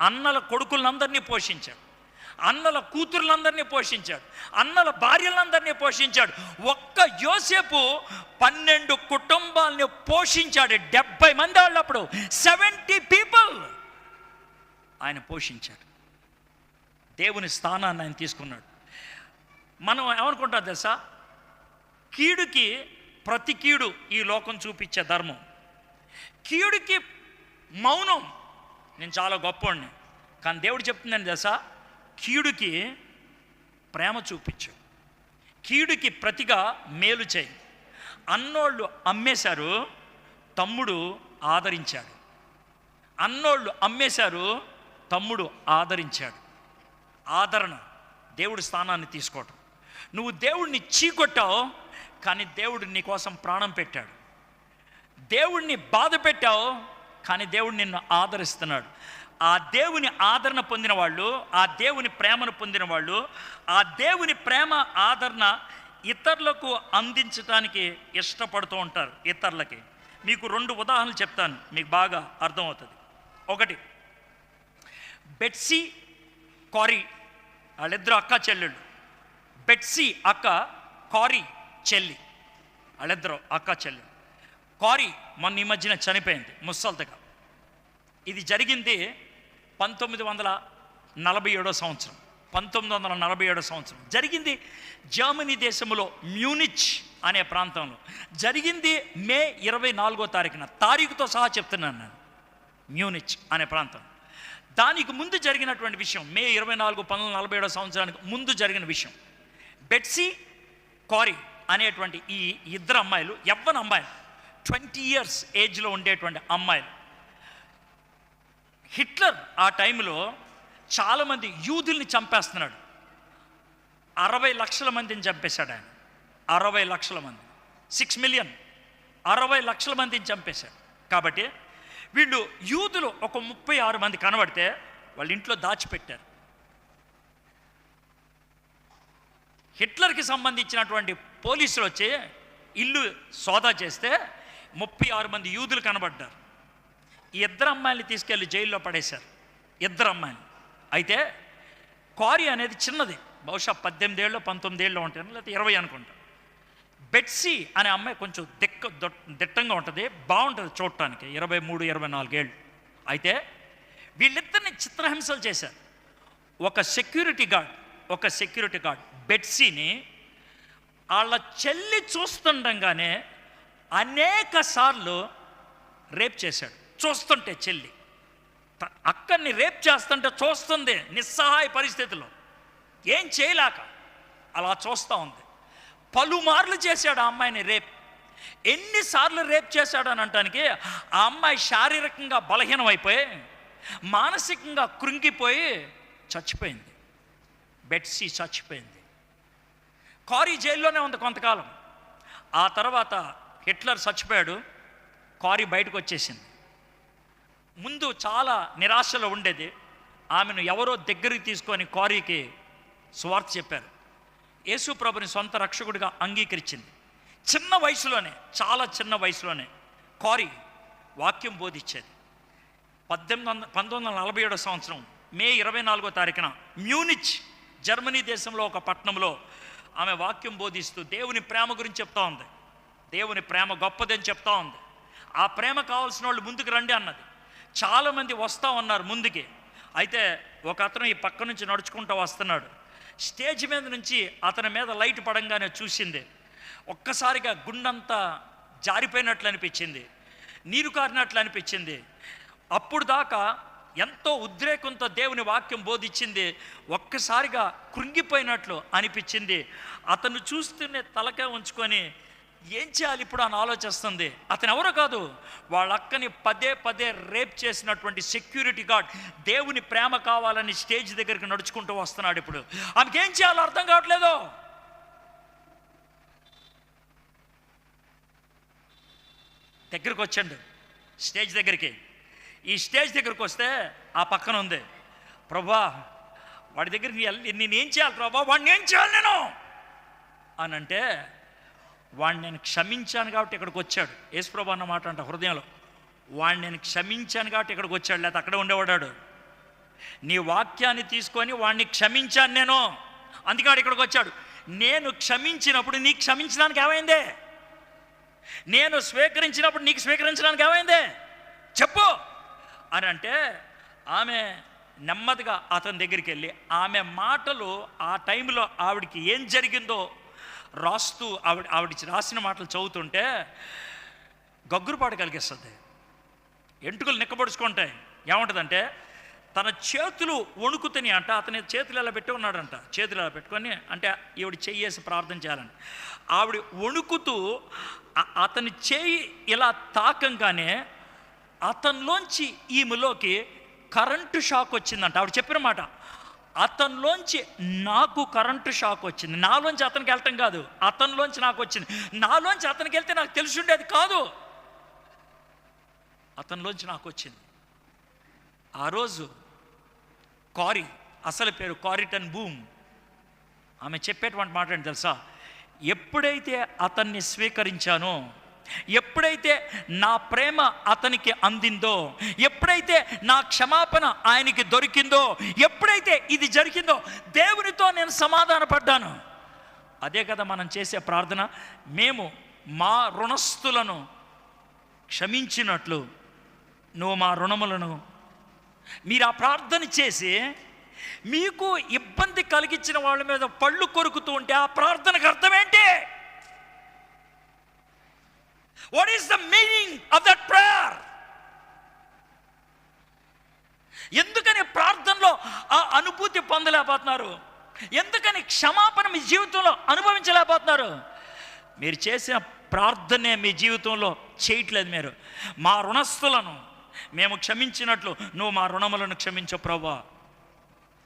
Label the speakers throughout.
Speaker 1: అన్నల కొడుకులందరినీ పోషించాడు. అన్నల కూతుర్లందరినీ పోషించాడు. అన్నల భార్యలందరినీ పోషించాడు. ఒక్క యోసేపు పన్నెండు కుటుంబాలని పోషించాడు. డెబ్బై మంది వాళ్ళప్పుడు సెవెంటీ పీపుల్ ఆయన పోషించాడు. దేవుని స్థానాన్ని ఆయన తీసుకున్నాడు. మనం ఏమనుకుంటాం తెలుసా? కీడుకి ప్రతి కీడు ఈ లోకం చూపించే ధర్మం. కీడుకి మౌనం. నేను చాలా గొప్పవాడిని. కానీ దేవుడు చెప్తుందని దశ కీడుకి ప్రేమ చూపించు. కీడుకి ప్రతిగా మేలు చేయి. అన్నోళ్ళు అమ్మేశారు తమ్ముడు ఆదరించాడు. అన్నోళ్ళు అమ్మేశారు తమ్ముడు ఆదరించాడు. ఆదరణ దేవుడి స్థానాన్ని తీసుకోవటం. నువ్వు దేవుడిని చీకొట్టావు కానీ దేవుడు నీ కోసం ప్రాణం పెట్టాడు. దేవుడిని బాధ పెట్టావు కానీ దేవుడు నిన్ను ఆదరిస్తున్నాడు. ఆ దేవుని ఆదరణ పొందిన వాళ్ళు ఆ దేవుని ప్రేమను పొందిన వాళ్ళు ఆ దేవుని ప్రేమ ఆదరణ ఇతరులకు అందించడానికి ఇష్టపడుతూ ఉంటారు ఇతరులకి. మీకు రెండు ఉదాహరణలు చెప్తాను మీకు బాగా అర్థమవుతుంది. ఒకటి బెట్సీ కారీ వాళ్ళిద్దరు అక్క చెల్లెళ్ళు. బెట్సీ అక్క కారీ చెల్లి. వాళ్ళిద్దరు అక్క చెల్లెళ్ళు. కారీ మొన్న ఈ మధ్యన చనిపోయింది ముసల్తగా ఇది జరిగింది పంతొమ్మిది వందల నలభై ఏడో సంవత్సరం. పంతొమ్మిది వందల నలభై ఏడో సంవత్సరం. జరిగింది జర్మనీ దేశంలో మ్యూనిచ్ అనే ప్రాంతంలో. జరిగింది మే ఇరవై నాలుగో తారీఖున. తారీఖుతో సహా చెప్తున్నాను నేను. మ్యూనిచ్ అనే ప్రాంతం. దానికి ముందు జరిగినటువంటి విషయం మే ఇరవై నాలుగు పంతొమ్మిది నలభై ఏడో సంవత్సరానికి ముందు జరిగిన విషయం. బెట్సీ కారీ అనేటువంటి ఈ ఇద్దరు అమ్మాయిలు ఎవ్వన అమ్మాయిలు ట్వంటీ ఇయర్స్ ఏజ్లో ఉండేటువంటి అమ్మాయిలు. హిట్లర్ ఆ టైంలో చాలామంది యూదుల్ని చంపేస్తున్నాడు. అరవై లక్షల మందిని చంపేశాడు ఆయన. అరవై లక్షల మంది. సిక్స్ మిలియన్ అరవై లక్షల మందిని చంపేశాడు. కాబట్టి వీళ్ళు యూదులు ఒక ముప్పై ఆరు మంది కనబడితే వాళ్ళ ఇంట్లో దాచిపెట్టారు. హిట్లర్కి సంబంధించినటువంటి పోలీసులు వచ్చి ఇల్లు సోదా చేస్తే ముప్పై ఆరు మంది యూదులు కనబడ్డారు. ఈ ఇద్దరు అమ్మాయిని తీసుకెళ్ళి జైల్లో పడేశారు. ఇద్దరు అమ్మాయిలు అయితే కారి అనేది చిన్నది. బహుశా పద్దెనిమిది ఏళ్ళు పంతొమ్మిది ఏళ్ళు ఉంటాను లేకపోతే ఇరవై అనుకుంటా. బెట్సీ అనే అమ్మాయి కొంచెం దిక్క దిట్టంగా ఉంటుంది. బాగుంటుంది చూడటానికి. ఇరవై మూడు ఇరవై నాలుగేళ్ళు అయితే వీళ్ళిద్దరిని చిత్రహింసలు చేశారు. ఒక సెక్యూరిటీ గార్డ్ ఒక సెక్యూరిటీ గార్డ్ బెట్సీని వాళ్ళ చెల్లి చూస్తుండగానే అనేక సార్లు రేప్ చేశాడు. చూస్తుంటే చెల్లి. అక్కడిని రేప్ చేస్తుంటే చూస్తుంది నిస్సహాయ పరిస్థితిలో. ఏం చేయలేక అలా చూస్తూ ఉంది. పలుమార్లు చేశాడు ఆ అమ్మాయిని రేప్. ఎన్నిసార్లు రేప్ చేశాడు అని అంటానికి ఆ అమ్మాయి శారీరకంగా బలహీనం అయిపోయి మానసికంగా కృంగిపోయి చచ్చిపోయింది. బెట్సీ చచ్చిపోయింది. కారీ జైల్లోనే ఉంది కొంతకాలం. ఆ తర్వాత హిట్లర్ చచ్చిపోయాడు కారీ బయటకు వచ్చేసింది. ముందు చాలా నిరాశలో ఉండేది. ఆమెను ఎవరో దగ్గరికి తీసుకొని కారీకి స్వార్థ చెప్పారు. యేసు ప్రభుని సొంత రక్షకుడిగా అంగీకరించింది. చిన్న వయసులోనే చాలా చిన్న వయసులోనే కారీ వాక్యం బోధించేది. పద్దెనిమిది వందల పంతొమ్మిది వందల నలభై ఏడో సంవత్సరం మే ఇరవై నాలుగో తారీఖున మ్యూనిచ్ జర్మనీ దేశంలో ఒక పట్టణంలో ఆమె వాక్యం బోధిస్తూ దేవుని ప్రేమ గురించి చెప్తా ఉంది. దేవుని ప్రేమ గొప్పదని చెప్తా ఉంది. ఆ ప్రేమ కావాల్సిన వాళ్ళు ముందుకు రండి అన్నది. చాలామంది వస్తూ ఉన్నారు ముందుకి. అయితే ఒక అతను ఈ పక్క నుంచి నడుచుకుంటూ వస్తున్నాడు. స్టేజ్ మీద నుంచి అతని మీద లైట్ పడంగానే చూసింది. ఒక్కసారిగా గుండంతా జారిపోయినట్లు అనిపించింది. నీరు కారినట్లు అనిపించింది. అప్పుడు దాకా ఎంతో ఉద్రేకంతో దేవుని వాక్యం బోధించింది. ఒక్కసారిగా కృంగిపోయినట్లు అనిపించింది. అతను చూస్తూనే తలకే ఉంచుకొని ఏం చేయాలి ఇప్పుడు అని ఆలోచిస్తుంది. అతను ఎవరో కాదు వాళ్ళ అక్కని పదే పదే రేప్ చేసినటువంటి సెక్యూరిటీ గార్డ్. దేవుని ప్రేమ కావాలని స్టేజ్ దగ్గరికి నడుచుకుంటూ వస్తున్నాడు ఇప్పుడు. ఆమెకి ఏం చేయాలో అర్థం కావట్లేదు. దగ్గరికి వచ్చండు స్టేజ్ దగ్గరికి. ఈ స్టేజ్ దగ్గరికి వస్తే ఆ పక్కన ఉంది. ప్రభా వాడి దగ్గర వెళ్ళి నేనేం చేయాలి ప్రభా? వాడిని ఏం చేయాలి నేను? అని అంటే వాడిని నేను క్షమించాను కాబట్టి ఇక్కడికి వచ్చాడు. యేసుప్రభు అన్న మాట అంట హృదయంలో. వాడిని నేను క్షమించాను కాబట్టి ఇక్కడికి వచ్చాడు లేకపోతే అక్కడే ఉండేవాడాడు. నీ వాక్యాన్ని తీసుకొని వాడిని క్షమించాను నేను. అందుకే ఇక్కడికి వచ్చాడు. నేను క్షమించినప్పుడు నీకు క్షమించడానికి ఏమైందే? నేను స్వీకరించినప్పుడు నీకు స్వీకరించడానికి ఏమైందే? చెప్పు. అని అంటే ఆమె నెమ్మదిగా అతని దగ్గరికి వెళ్ళి ఆమె మాటలు ఆ టైంలో ఆవిడికి ఏం జరిగిందో రాస్తూ ఆవిడ ఆవిడ రాసిన మాటలు చదువుతుంటే గగ్గురుపాటు కలిగిస్తుంది. ఎంటుకలు నిక్కబడుచుకుంటాయి. ఏముంటుందంటే తన చేతులు వణుకుతని అంట అతని చేతులు ఇలా పెట్టి ఉన్నాడంట. చేతులు ఎలా పెట్టుకొని అంటే ఈవిడ చెయ్యేసి ప్రార్థన చేయాలని. ఆవిడ వణుకుతూ అతని చేయి ఇలా తాకంగానే అతనిలోంచి ఈమెలోకి కరెంటు షాక్ వచ్చిందంట. ఆవిడ చెప్పిన మాట అతనిలోంచి నాకు కరెంటు షాక్ వచ్చింది. నాలోంచి అతనికి వెళ్ళటం కాదు. అతనిలోంచి నాకు వచ్చింది. నాలోంచి అతనికి వెళ్తే నాకు తెలిసి ఉండేది కాదు. అతనిలోంచి నాకు వచ్చింది. ఆ రోజు కారీ అసలు పేరు కారిటన్ బూమ్. ఆమె చెప్పేటువంటి మాట ఏంటి తెలుసా? ఎప్పుడైతే అతన్ని స్వీకరించానో ఎప్పుడైతే నా ప్రేమ అతనికి అందిందో ఎప్పుడైతే నా క్షమాపణ ఆయనకి దొరికిందో ఎప్పుడైతే ఇది జరిగిందో దేవునితో నేను సమాధానపడ్డాను. అదే కదా మనం చేసే ప్రార్థన. మేము మా రుణస్థులను క్షమించినట్లు నువ్వు మా రుణములను మీరు ఆ ప్రార్థన చేసి మీకు ఇబ్బంది కలిగించిన వాళ్ళ మీద పళ్ళు కొరుకుతూ ఉంటే ఆ ప్రార్థనకు అర్థం ఏంటి what is the meaning of that prayer ఎందుకని ప్రార్థనలో ఆ అనుభూతి పొందలేకపోతున్నారు? ఎందుకని క్షమాపణ మీ జీవితంలో అనుభవించలేకపోతున్నారు? మీరు చేసిన ప్రార్థనే మీ జీవితంలో చేయట్లేదు మీరు. మా రుణస్థులను మేము క్షమించినట్లు నువ్వు మా రుణములను క్షమించు ప్రభా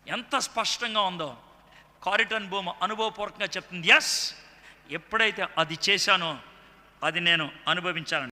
Speaker 1: ఎంత స్పష్టంగా ఉందో. కారిటన్ భూమి అనుభవపూర్వకంగా చెప్తుంది ఎస్ ఎప్పుడైతే అది చేశానో అది నేను అనుభవించాను